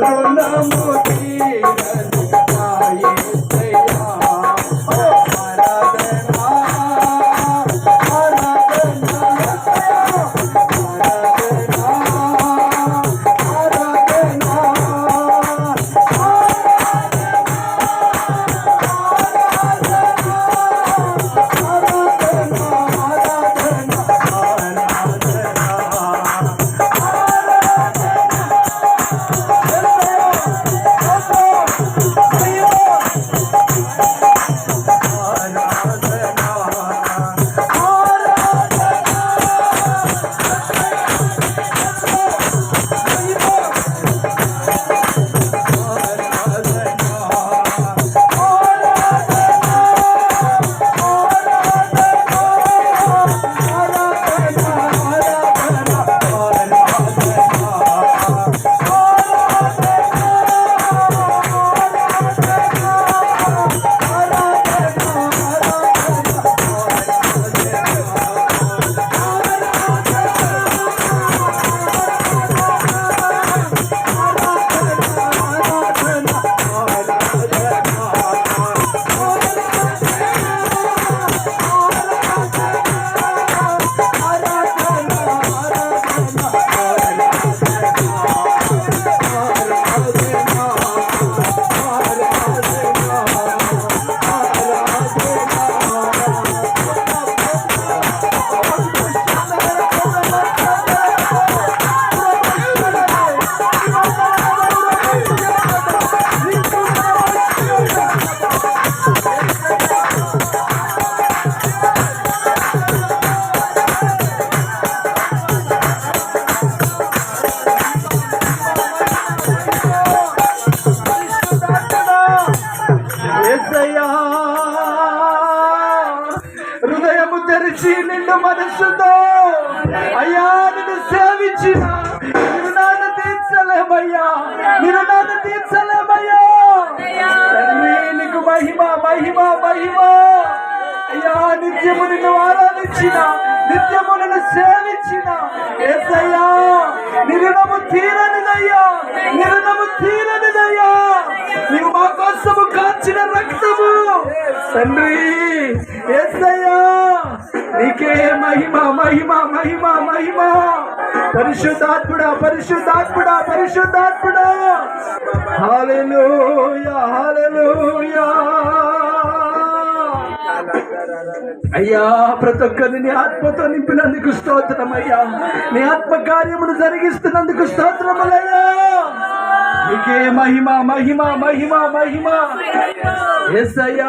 Brahma Murti యేసయ్యా హృదయము తెరిచి నిన్ను మనసుతో అయ్యా నిన్ను సేవించిన. నిరునాథ తీర్చలేమయ్యా. నిరునాథ తీర్చలేమయ్యా. తండ్రి నీకు మహిమ మహిమ మహిమ. అయ్యా నిత్యము నిన్ను ఆరాధించిన. నిత్యము నిన్ను సేవించిన. యేసయ్యా నిరుణము తీరనిదయ్యా. నిరుణము తీరనిదయ్యా. తండ్రి యేసయ్యా నీకే మహిమ మహిమ మహిమ మహిమ. పరిశుద్ధాత్ముడా పరిశుద్ధాత్ముడా పరిశుద్ధాత్ముడా. హల్లెలూయా హల్లెలూయా. అయ్యా ప్రతి ఒక్కరిని నీ ఆత్మతో నింపినందుకు స్తోత్రం అయ్యా నీ ఆత్మ కార్యమును జరిగిస్తున్నందుకు స్తోత్రములయ్యా. నీకే మహిమ మహిమ మహిమ మహిమ. ఎస్ అయ్యా